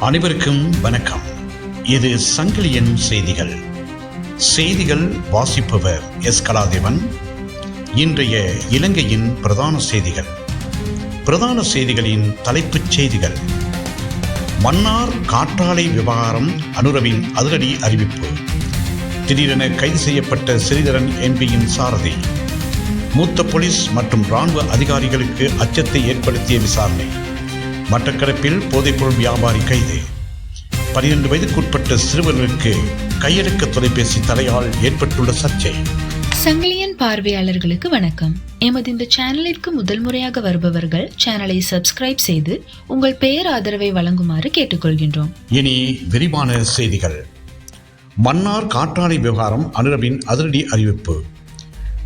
அனைவருக்கும் வணக்கம். இது சங்கிலியன் செய்திகள். செய்திகள் வாசிப்பவர் எஸ். கலாதேவன். இன்றைய இலங்கையின் பிரதான செய்திகள். பிரதான செய்திகளின் தலைப்புச் செய்திகள். மன்னார் காற்றாலை விவகாரம் அனுரவின் அதிரடி அறிவிப்பு. திடீரென கைது செய்யப்பட்ட சிறிதரன் எம்பியின் சாரதி. மூத்த போலீஸ் மற்றும் ராணுவ அதிகாரிகளுக்கு அச்சத்தை ஏற்படுத்திய விசாரணை. மட்டக்களப்பில் போதைப்பொருள் வியாபாரி கைது. பனிரெண்டு வயதுக்குட்பட்ட சிறுவர்களுக்கு கையடக்க தொலைபேசி தடையால் ஏற்பட்டுள்ள சர்ச்சை. சங்கிலியன் பார்வையாளர்களுக்கு வணக்கம். எமது இந்த சேனலிற்கு முதல் முறையாக வருபவர்கள் சேனலை சப்ஸ்கிரைப் செய்து உங்கள் பெயர் ஆதரவை வழங்குமாறு கேட்டுக்கொள்கின்றோம். இனி விரிவான செய்திகள். மன்னார் காற்றாலை விவகாரம் அனுரவின் அதிரடி அறிவிப்பு.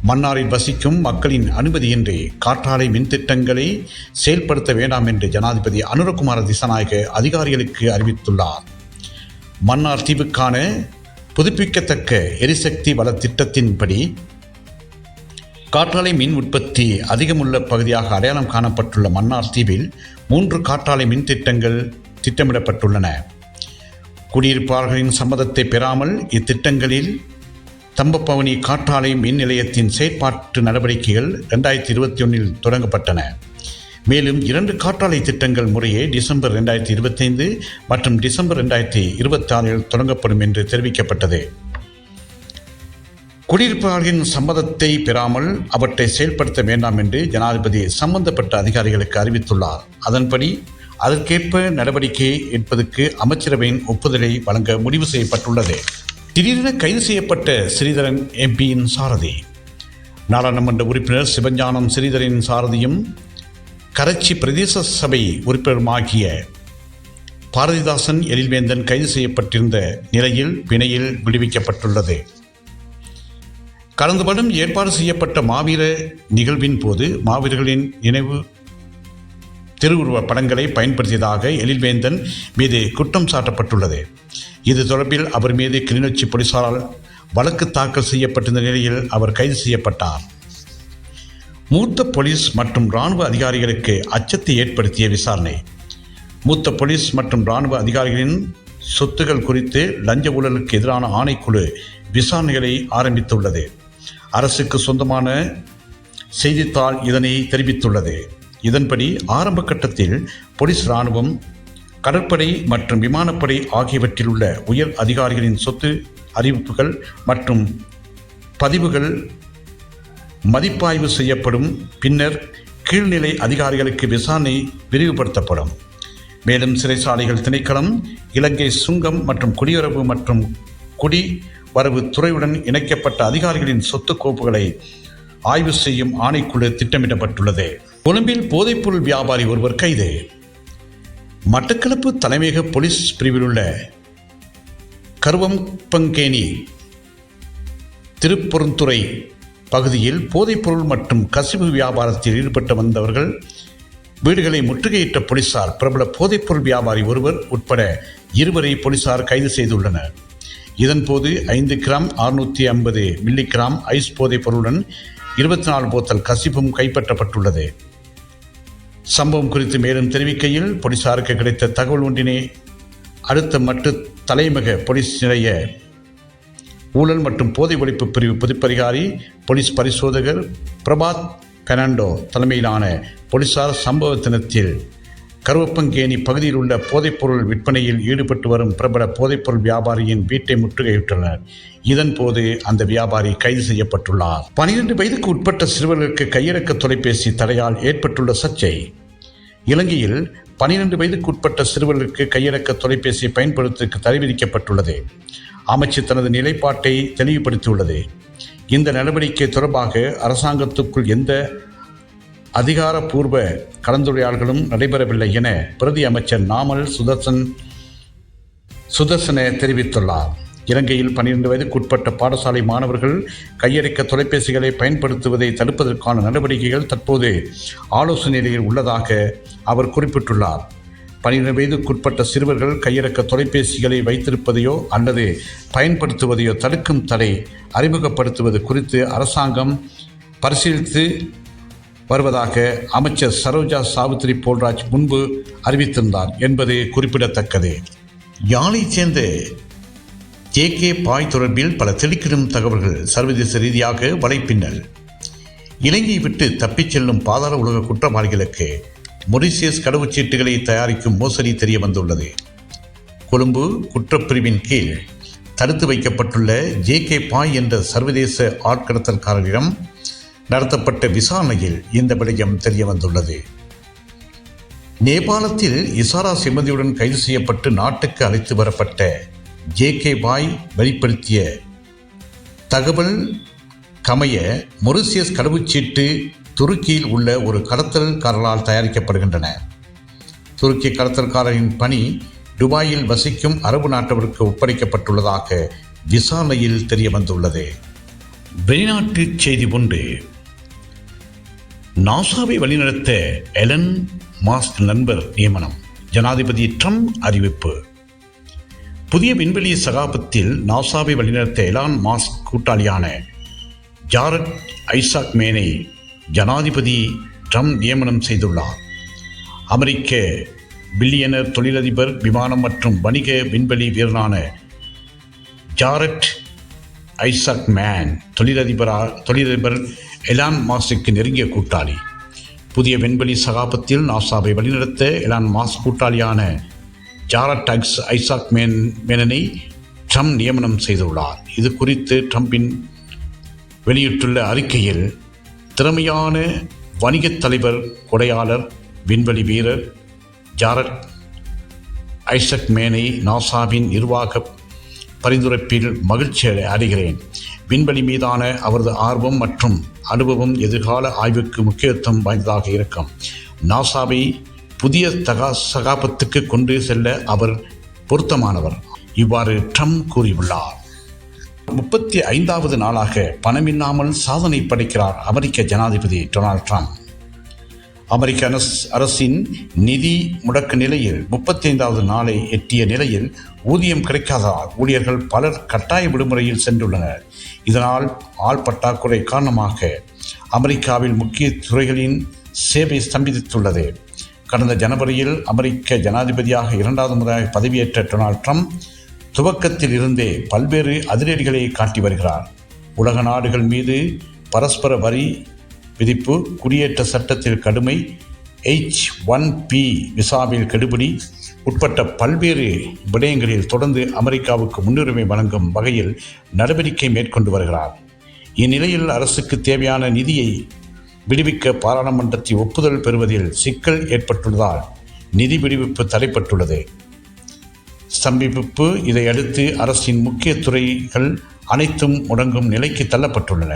மன்னாரில் வசிக்கும் மக்களின் அனுமதியின்றி காற்றாலை மின் திட்டங்களை செயல்படுத்த வேண்டாம் என்று ஜனாதிபதி அனுரகுமார திசநாயக அதிகாரிகளுக்கு அறிவித்துள்ளார். மன்னார் தீவுக்கான புதுப்பிக்கத்தக்க எரிசக்தி வள திட்டத்தின்படி காற்றாலை மின் உற்பத்தி அதிகமுள்ள பகுதியாக அடையாளம் காணப்பட்டுள்ள மன்னார் தீவில் மூன்று காற்றாலை மின் திட்டங்கள் திட்டமிடப்பட்டுள்ளன. குடியிருப்பாளர்களின் சம்மதத்தை பெறாமல் இத்திட்டங்களில் தம்பப்பவனி காற்றாலை மின் நிலையத்தின் செயற்பாட்டு நடவடிக்கைகள் ரெண்டாயிரத்தி இருபத்தி ஒன்றில் தொடங்கப்பட்டன. மேலும் இரண்டு காற்றாலை திட்டங்கள் முறையே டிசம்பர் ரெண்டாயிரத்தி இருபத்தைந்து மற்றும் டிசம்பர் ரெண்டாயிரத்தி இருபத்தி ஆறில் தொடங்கப்படும் என்று தெரிவிக்கப்பட்டது. குடியிருப்பாளர்களின் சம்மதத்தை பெறாமல் அவற்றை செயல்படுத்த வேண்டாம் என்று ஜனாதிபதி சம்பந்தப்பட்ட அதிகாரிகளுக்கு அறிவித்துள்ளார். அதன்படி அதற்கேற்ப நடவடிக்கை எடுப்பதற்கு அமைச்சரவையின் ஒப்புதலை வழங்க முடிவு செய்யப்பட்டுள்ளது. திடீரென கைது செய்யப்பட்ட ஸ்ரீதரன் எம்பியின் சாரதி. நாடாளுமன்ற உறுப்பினர் சிவஞானம் ஸ்ரீதரின் சாரதியும் கரச்சி பிரதேச சபை உறுப்பினருமாகிய பாரதிதாசன் எழில்வேந்தன் கைது செய்யப்பட்டிருந்த நிலையில் பிணையில் விடுவிக்கப்பட்டுள்ளது. கடந்த வருடம் ஏற்பாடு செய்யப்பட்ட மாவீர நிகழ்வின் போது மாவீரர்களின் நினைவு திருவுருவ படங்களை பயன்படுத்தியதாக எழில்வேந்தன் மீது குற்றம் சாட்டப்பட்டுள்ளது. இது தொடர்பில் அவர் மீது கிளிநொச்சி போலீசாரால் வழக்கு தாக்கல் செய்யப்பட்டிருந்த நிலையில் அவர் கைது செய்யப்பட்டார். மூத்த போலீஸ் மற்றும் இராணுவ அதிகாரிகளுக்கு அச்சத்தை ஏற்படுத்திய விசாரணை. மூத்த போலீஸ் மற்றும் இராணுவ அதிகாரிகளின் சொத்துகள் குறித்து லஞ்ச ஊழலுக்கு எதிரான ஆணைக்குழு விசாரணைகளை ஆரம்பித்துள்ளது. அரசுக்கு சொந்தமான செய்தித்தாள் இதனை தெரிவித்துள்ளது. இதன்படி ஆரம்ப கட்டத்தில் போலீஸ் இராணுவம் கடற்படை மற்றும் விமானப்படை ஆகியவற்றில் உள்ள உயர் அதிகாரிகளின் சொத்து அறிவிப்புகள் மற்றும் பதிவுகள் மதிப்பாய்வு செய்யப்படும். பின்னர் கீழ்நிலை அதிகாரிகளுக்கு விசாரணை விரிவுபடுத்தப்படும். மேலும் சிறைச்சாலைகள் திணைக்களம் இலங்கை சுங்கம் மற்றும் குடியுறவு மற்றும் குடி வரவு துறையுடன் இணைக்கப்பட்ட அதிகாரிகளின் சொத்து கோப்புகளை ஆய்வு செய்யும் ஆணைக்குழு திட்டமிடப்பட்டுள்ளது. கொழும்பில் போதைப்பொருள் வியாபாரி ஒருவர் கைது. மட்டக்களப்பு தலைமையக போலீஸ் பிரிவில் உள்ள கருவம்பங்கேணி திருப்பொருந்துறை பகுதியில் போதைப்பொருள் மற்றும் கசிவு வியாபாரத்தில் ஈடுபட்டு வந்தவர்கள் வீடுகளை முற்றுகையிட்ட போலீசார் பிரபல போதைப்பொருள் வியாபாரி ஒருவர் உட்பட இருவரை போலீசார் கைது செய்துள்ளனர். இதன்போது ஐந்து கிராம் அறுநூற்றி ஐம்பது மில்லி கிராம் ஐஸ் போதைப் பொருளுடன் இருபத்தி நாலு போத்தல் கசிப்பும் கைப்பற்றப்பட்டுள்ளது. சம்பவம் குறித்து மேலும் தெரிவிக்கையில் போலீசாருக்கு கிடைத்த தகவல் ஒன்றினை அடுத்த மட்டு தலைமக போலீஸ் நிலைய ஊழல் மற்றும் போதை ஒழிப்பு பிரிவு பொதுப்பதிகாரி போலீஸ் பரிசோதகர் பிரபாத் பெர்னாண்டோ தலைமையிலான போலீசார் சம்பவ தினத்தில் கருவப்பங்கேணி பகுதியில் உள்ள போதைப்பொருள் விற்பனையில் ஈடுபட்டு வரும் பிரபல போதைப்பொருள் வியாபாரியின் வீட்டை முற்றுகையிட்டனர் இதன்போது அந்த வியாபாரி கைது செய்யப்பட்டுள்ளார். பனிரெண்டு வயதுக்கு உட்பட்ட சிறுவர்களுக்கு கையடக்க தொலைபேசி தடையால் ஏற்பட்டுள்ள சர்ச்சை. இலங்கையில் பனிரெண்டு வயதுக்கு உட்பட்ட சிறுவர்களுக்கு கையடக்க தொலைபேசி பயன்படுத்துவதற்கு தடை விதிக்கப்பட்டுள்ளது. அமைச்சர் தனது நிலைப்பாட்டை தெளிவுபடுத்தியுள்ளது. இந்த நடவடிக்கை தொடர்பாக அரசாங்கத்துக்குள் எந்த அதிகாரப்பூர்வ கலந்துரையாடல்களும் நடைபெறவில்லை என பிரதி அமைச்சர் நாமல் சுதர்சன் சுதர்சன தெரிவித்துள்ளார். இலங்கையில் பன்னிரண்டு வயதுக்குட்பட்ட பாடசாலை மாணவர்கள் கையடிக்க தொலைபேசிகளை பயன்படுத்துவதை தடுப்பதற்கான நடவடிக்கைகள் தற்போது ஆலோசனை நிலையில் உள்ளதாக அவர் குறிப்பிட்டுள்ளார். பன்னிரண்டு வயதுக்குட்பட்ட சிறுவர்கள் கையடக்க தொலைபேசிகளை வைத்திருப்பதையோ அல்லது பயன்படுத்துவதையோ தடுக்கும் தடை அறிமுகப்படுத்துவது குறித்து அரசாங்கம் பரிசீலித்து வருவதாக அமைச்சர் சரோஜா சாவித்ரி போல்ராஜ் முன்பு அறிவித்திருந்தார் என்பது குறிப்பிடத்தக்கது. யாழைச் சேர்ந்த ஜே கே பாய் தொடர்பில் பல திடுக்கிடும் தகவல்கள் சர்வதேச ரீதியாக வலைப்பின்னல். இலங்கையை விட்டு தப்பிச் செல்லும் பாதாள உலக குற்றவாளிகளுக்கு மொரிசியஸ் கடவுச்சீட்டுகளை தயாரிக்கும் மோசடி தெரிய வந்துள்ளது கொழும்பு குற்றப்பிரிவின் கீழ் தடுத்து வைக்கப்பட்டுள்ள ஜே கே பாய் என்ற சர்வதேச ஆட்கடத்தல்காரரிடம் நடத்தப்பட்ட விசாரணையில் இந்த விடயம் தெரியவந்துள்ளது. நேபாளத்தில் இசாரா சிமதியுடன் கைது செய்யப்பட்டு நாட்டுக்கு அழைத்து வரப்பட்ட ஜே கே பாய் வெளிப்படுத்திய தகவல் கமைய மொரிசியஸ் கடவுச்சீட்டு துருக்கியில் உள்ள ஒரு கடத்தல்காரரால் தயாரிக்கப்படுகின்றன. துருக்கி கடத்தல்காரரின் பணி துபாயில் வசிக்கும் அரபு நாட்டவருக்கு ஒப்படைக்கப்பட்டுள்ளதாக விசாரணையில் தெரிய வந்துள்ளது வெளிநாட்டு செய்தி ஒன்று. நாசாவை வழிநடத்த எலன் மாஸ்க் நண்பர் நியமனம். ஜனாதிபதி ட்ரம்ப் அறிவிப்பு. புதிய விண்வெளி சகாபத்தில் நாசாவை வழிநடத்த எலான் மாஸ்க் கூட்டாளியான ஜாரட் ஐசாக் மேனை ஜனாதிபதி ட்ரம்ப் நியமனம் செய்துள்ளார். அமெரிக்க பில்லியனர் தொழிலதிபர் விமானம் மற்றும் வணிக விண்வெளி வீரரான ஜாரட் ஐசாக் மேன் தொழிலதிபரா தொழிலதிபர் எலான் மாஸுக்கு நெருங்கிய கூட்டாளி. புதிய விண்வெளி சகாபத்தில் நாசாவை வழிநடத்த எலான் மாஸ் கூட்டாளியான ஜாரட் ஐசாக் மேன் மேனனை ட்ரம்ப் நியமனம் செய்துள்ளார். இது குறித்து ட்ரம்பின் வெளியிட்டுள்ள அறிக்கையில் திறமையான வணிகத் தலைவர் கொடையாளர் விண்வெளி வீரர் ஜாரட் ஐசக் மேனை நாசாவின் நிர்வாக பரிந்துரைப்பில் மகிழ்ச்சி அடைகிறேன். விண்வெளி மீதான அவரது ஆர்வம் மற்றும் அனுபவம் எதிர்கால ஆய்வுக்கு முக்கியத்துவம் வாய்ந்ததாக இருக்கும். நாசாவை புதிய தகா சகாபத்துக்கு கொண்டு செல்ல அவர் பொருத்தமானவர். இவ்வாறு ட்ரம்ப் கூறியுள்ளார். முப்பத்தி ஐந்தாவது நாளாக பணமில்லாமல் சாதனை படைக்கிறார் அமெரிக்க ஜனாதிபதி டொனால்ட் ட்ரம்ப். அமெரிக்க அரசின் நிதி முடக்க நிலையில் முப்பத்தைந்தாவது நாளை எட்டிய நிலையில் ஊதியம் கிடைக்காததால் ஊழியர்கள் பலர் கட்டாய விடுமுறையில் சென்றுள்ளனர். இதனால் ஆள் பற்றாக்குறை காரணமாக அமெரிக்காவில் முக்கிய துறைகளின் சேவை ஸ்தம்பித்துள்ளது. கடந்த ஜனவரியில் அமெரிக்க ஜனாதிபதியாக இரண்டாவது முறையாக பதவியேற்ற டொனால்ட் ட்ரம்ப் துவக்கத்தில் இருந்தே பல்வேறு அதிரடிகளை காட்டி வருகிறார். உலக நாடுகள் மீது பரஸ்பர வரி விதிப்பு குடியேற்ற சட்டத்தில் கடுமை எச் ஒன் பி விசாவில் கெடுபிடி உட்பட்ட பல்வேறு விடயங்களில் தொடர்ந்து அமெரிக்காவுக்கு முன்னுரிமை வழங்கும் வகையில் நடவடிக்கை மேற்கொண்டு வருகிறார். இந்நிலையில் அரசுக்கு தேவையான நிதியை விடுவிக்க பாராளுமன்றத்தில் ஒப்புதல் பெறுவதில் சிக்கல் ஏற்பட்டுள்ளதால் நிதி விடுவிப்பு தடைப்பட்டுள்ளது. ஸ்தம்பிப்பு இதையடுத்து அரசின் முக்கிய துறைகள் அனைத்தும் முடங்கும் நிலைக்கு தள்ளப்பட்டுள்ளன.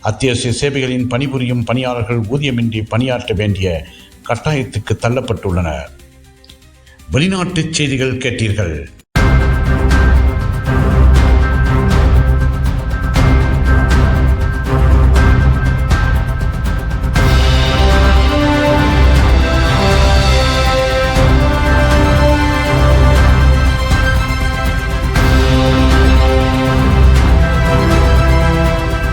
அத்தியாவசிய சேவைகளின் பணிபுரியும் பணியாளர்கள் ஊதியமின்றி பணியாற்ற வேண்டிய கட்டாயத்துக்கு தள்ளப்பட்டுள்ளனர். வெளிநாட்டுச் செய்திகள் கேட்டீர்கள்.